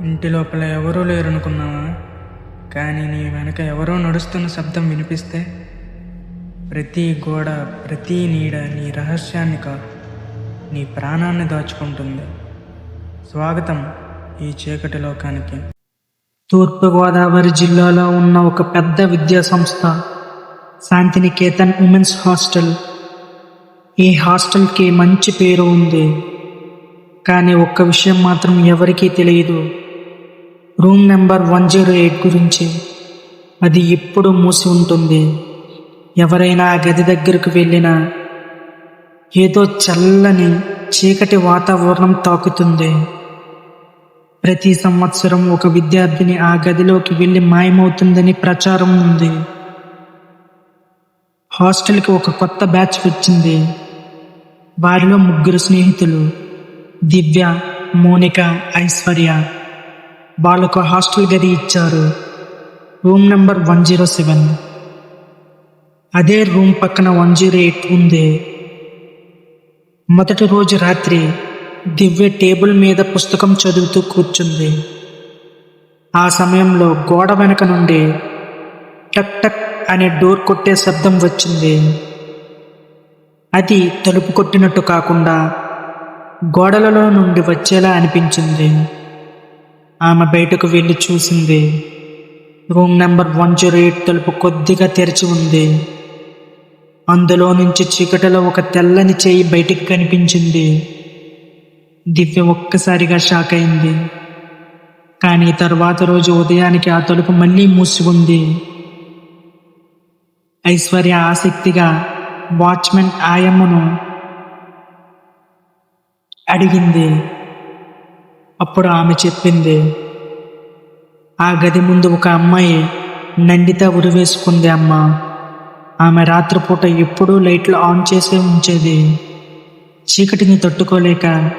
ఇంటి లోపల ఎవరూ లేరనుకున్నావా? కానీ నీ వెనక ఎవరో నడుస్తున్న శబ్దం వినిపిస్తే ప్రతి గోడ ప్రతి నీడ నీ రహస్యాన్ని కాదు నీ ప్రాణాన్ని దాచుకుంటుంది. స్వాగతం ఈ చీకటి లోకానికి. తూర్పుగోదావరి జిల్లాలో ఉన్న ఒక పెద్ద విద్యా సంస్థ శాంతినికేతన్ ఉమెన్స్ హాస్టల్. ఈ హాస్టల్కి మంచి పేరు ఉంది. కానీ ఒక్క విషయం మాత్రం ఎవరికీ తెలియదు. Room number one zero eight గురించి. అది ఎప్పుడు మూసి ఉంటుంది. ఎవరైనా గది దగ్గరకు వెళ్ళినా ఏదో చల్లని చీకటి వాతావరణం తాకుతుంది. ప్రతి సంవత్సరం ఒక విద్యార్థిని ఆ గదిలోకి వెళ్ళి మాయమవుతుందని ప్రచారం ఉంది. హాస్టల్కి ఒక కొత్త బ్యాచ్ వచ్చింది. వారిలో ముగ్గురు స్నేహితులు దివ్య మోనిక ఐశ్వర్య. వాళ్ళకు హాస్టల్ గది ఇచ్చారు. Room number one zero seven. అదే రూమ్ పక్కన వన్ జీరో ఎయిట్ ఉంది. మొదటి రోజు రాత్రి దివ్య టేబుల్ మీద పుస్తకం చదువుతూ కూర్చుంది. ఆ సమయంలో గోడ వెనక నుండి టక్ టక్ అనే డోర్ కొట్టే శబ్దం వచ్చింది. అది తలుపు కొట్టినట్టు కాకుండా గోడలలో నుండి వచ్చేలా అనిపించింది. ఆమె బయటకు వెళ్ళి చూసింది. Room number one zero eight తలుపు కొద్దిగా తెరిచి ఉంది. అందులో నుంచి చీకటిలో ఒక తెల్లని చేయి బయటికి కనిపించింది. దివ్య ఒక్కసారిగా షాక్ అయింది. కానీ తర్వాత రోజు ఉదయానికి ఆ తలుపు మళ్ళీ మూసి ఉంది ఐశ్వర్య ఆసక్తిగా వాచ్మెన్ ఆయమ్మను అడిగింది. అప్పుడు ఆమె చెప్పింది ఆ గది ముందు ఒక అమ్మాయి నండితా ఉరివేసుకుంది అమ్మ. ఆమె రాత్రిపూట ఎప్పుడూ లైట్లు ఆన్ చేసే ఉంచేది. చీకటిని తట్టుకోలేక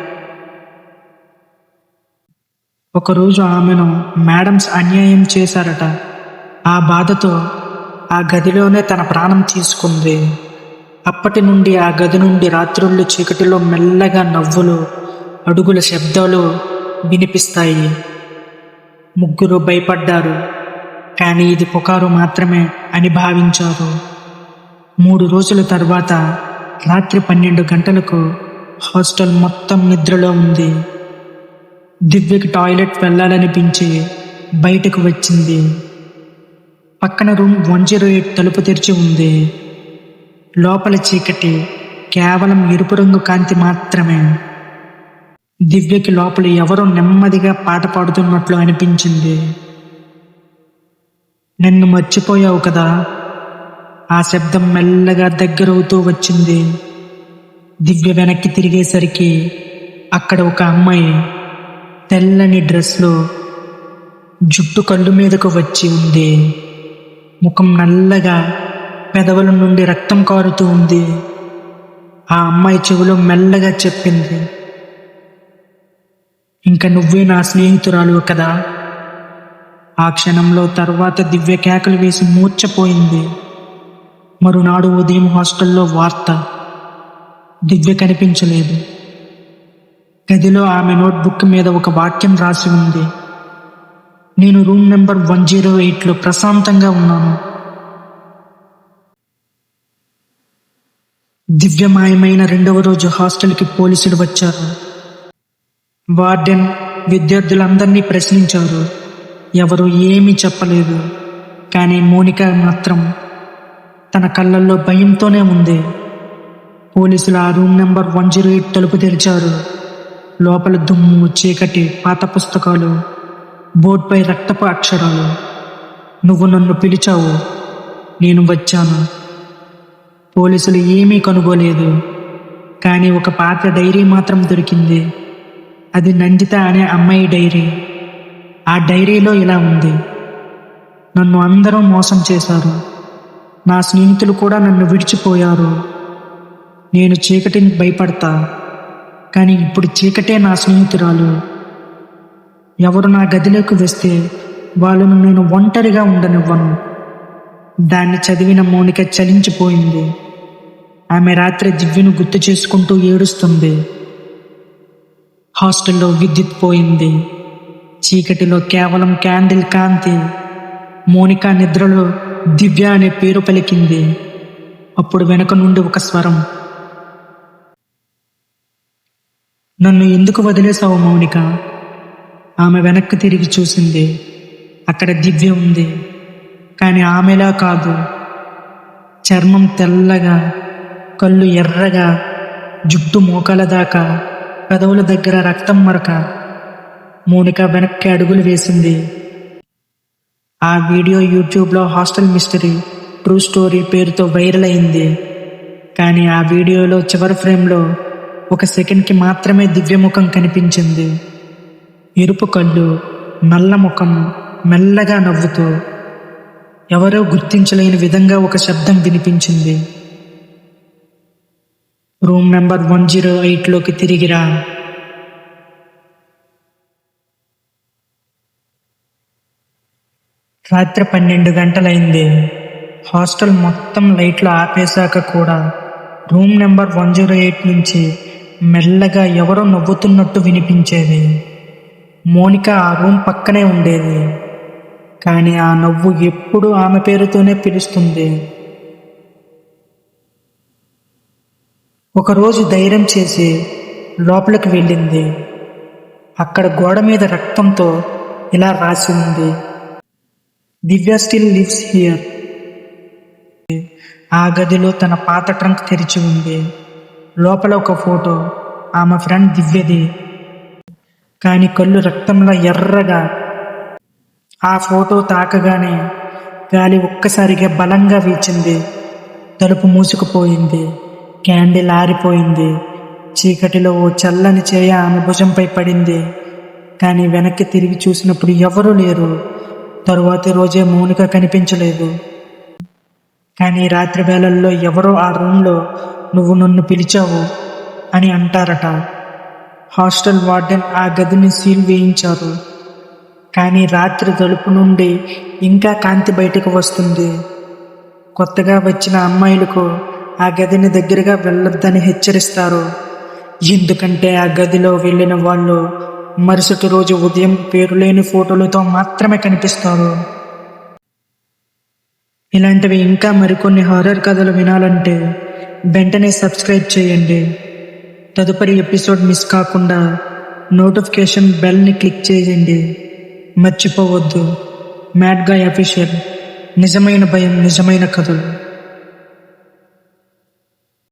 ఒకరోజు ఆమెను మేడమ్స్ అన్యాయం చేశారట. ఆ బాధతో ఆ గదిలోనే తన ప్రాణం తీసుకుంది. అప్పటి నుండి ఆ గది నుండి రాత్రుళ్ళు చీకటిలో మెల్లగా నవ్వులు అడుగుల శబ్దాలు వినిపిస్తాయి. ముగ్గురు భయపడ్డారు. కానీ ఇది పుకారు మాత్రమే అని భావించారు. మూడు రోజుల తర్వాత రాత్రి పన్నెండు గంటలకు హాస్టల్ మొత్తం నిద్రలో ఉంది. దివ్యకి టాయిలెట్ వెళ్ళాలనిపించి బయటకు వచ్చింది. పక్కన రూమ్ వన్ జీరో ఎయిట్ తలుపు తెరిచి ఉంది. లోపల చీకటి కేవలం ఎరుపు రంగు కాంతి మాత్రమే. దివ్యకి లోపల ఎవరో నెమ్మదిగా పాట పాడుతున్నట్లు అనిపించింది. నిన్ను మర్చిపోయావు కదా? ఆ శబ్దం మెల్లగా దగ్గరవుతూ వచ్చింది. దివ్య వెనక్కి తిరిగేసరికి అక్కడ ఒక అమ్మాయి తెల్లని డ్రెస్లో జుట్టు కళ్ళు మీదకు వచ్చి ఉంది. ముఖం నల్లగా పెదవుల నుండి రక్తం కారుతూ ఉంది. ఆ అమ్మాయి చెవిలో మెల్లగా చెప్పింది. ఇంకా నువ్వే నా స్నేహితురాలు కదా. ఆ క్షణంలో తర్వాత దివ్య కేకలు వేసి మూర్చపోయింది మరునాడు ఉదయం హాస్టల్లో వార్త. దివ్య కనిపించలేదు. గదిలో ఆమె నోట్బుక్ మీద ఒక వాక్యం రాసి ఉంది. నేను రూమ్ నెంబర్ వన్ జీరో ఎయిట్లో ప్రశాంతంగా ఉన్నాను. దివ్యమాయమైన రెండవ రోజు హాస్టల్కి పోలీసులు వచ్చారు. వార్డెన్ విద్యార్థులందరినీ ప్రశ్నించారు. ఎవరు ఏమీ చెప్పలేదు. కానీ మోనిక మాత్రం తన కళ్ళల్లో భయంతోనే ఉంది. పోలీసులు ఆ room number one zero eight తలుపు తెరిచారు. లోపల దుమ్ము చీకటి పాత పుస్తకాలు బోర్డుపై రక్తపు అక్షరాలు. నువ్వు నన్ను పిలిచావు. నేను వచ్చాను. పోలీసులు ఏమీ కనుగోలేదు. కానీ ఒక పాత డైరీ మాత్రం దొరికింది. అది నందిత అనే అమ్మాయి డైరీ. ఆ డైరీలో ఇలా ఉంది. నన్ను అందరూ మోసం చేశారు. నా స్నేహితులు కూడా నన్ను విడిచిపోయారు. నేను చీకటిని భయపడతా. కానీ ఇప్పుడు చీకటే నా స్నేహితురాలు. ఎవరు నా గదిలోకి వస్తే వాళ్ళను నేను ఒంటరిగా ఉండనివ్వను. దాన్ని చదివిన మౌనిక చలించిపోయింది. ఆమె రాత్రి దివ్యను గుర్తు చేసుకుంటూ ఏడుస్తుంది. హాస్టల్లో విద్యుత్ పోయింది. చీకటిలో కేవలం క్యాండిల్ కాంతి మోనికా నిద్రలో దివ్య అనే పేరు పలికింది. అప్పుడు వెనక నుండి ఒక స్వరం. నన్ను ఎందుకు వదిలేసావు మౌనిక? ఆమె వెనక్కి తిరిగి చూసింది. అక్కడ దివ్య ఉంది. కానీ ఆమెలా కాదు. చర్మం తెల్లగా కళ్ళు ఎర్రగా జుట్టు మోకాల దాకా పెదవుల దగ్గర రక్తం మరక మోనిక వెనక్కి అడుగులు వేసింది. ఆ వీడియో యూట్యూబ్లో హాస్టల్ మిస్టరీ ట్రూ స్టోరీ పేరుతో వైరల్ అయింది. కానీ ఆ వీడియోలో చివరి ఫ్రేమ్లో ఒక సెకండ్కి మాత్రమే దివ్యముఖం కనిపించింది. ఎరుపు కళ్ళు నల్ల ముఖం మెల్లగా నవ్వుతూ ఎవరో గుర్తించలేని విధంగా ఒక శబ్దం వినిపించింది. రూమ్ నెంబర్ వన్ జీరో ఎయిట్లోకి తిరిగిరా. రాత్రి పన్నెండు గంటలైంది. హాస్టల్ మొత్తం లైట్లు ఆపేశాక కూడా room number one zero eight నుంచి మెల్లగా ఎవరో నవ్వుతున్నట్టు వినిపించేది. మోనిక ఆ రూమ్ పక్కనే ఉండేది. కానీ ఆ నవ్వు ఎప్పుడూ ఆమె పేరుతోనే పిలుస్తుంది. ఒకరోజు ధైర్యం చేసి లోపలికి వెళ్ళింది. అక్కడ గోడ మీద రక్తంతో ఇలా రాసి ఉంది. Divya still lives here. ఆ గదిలో తన పాత ట్రంక్ తెరిచి ఉంది. లోపల ఒక ఫోటో. ఆమె ఫ్రెండ్ దివ్యది. కానీ కళ్ళు రక్తంలో ఎర్రగా. ఆ ఫోటో తాకగానే గాలి ఒక్కసారిగా బలంగా వీచింది. తలుపు మూసుకుపోయింది. క్యాండిల్ ఆరిపోయింది. చీకటిలో ఓ చల్లని చేయ ఆమె భుజంపై పడింది. కానీ వెనక్కి తిరిగి చూసినప్పుడు ఎవరూ లేరు. తరువాతి రోజే మౌనిక కనిపించలేదు. కానీ రాత్రి వేళల్లో ఎవరో ఆ రూమ్లో నువ్వు నన్ను పిలిచావు అని అంటారట. హాస్టల్ వార్డెన్ ఆ గదిని సీల్ వేయించారు. కానీ రాత్రి తలుపు నుండి ఇంకా కాంతి బయటకు వస్తుంది. కొత్తగా వచ్చిన అమ్మాయిలకు ఆ గదిని దగ్గరగా వెళ్ళొద్దని హెచ్చరిస్తారు. ఎందుకంటే ఆ గదిలో వెళ్ళిన వాళ్ళు మరుసటి రోజు ఉదయం పేరులేని ఫోటోలతో మాత్రమే కనిపిస్తారు. ఇలాంటివి ఇంకా మరికొన్ని హారర్ కథలు వినాలంటే వెంటనే సబ్స్క్రైబ్ చేయండి. తదుపరి ఎపిసోడ్ మిస్ కాకుండా నోటిఫికేషన్ బెల్ని క్లిక్ చేయండి. మర్చిపోవద్దు. Mad guy official. నిజమైన భయం నిజమైన కథలు.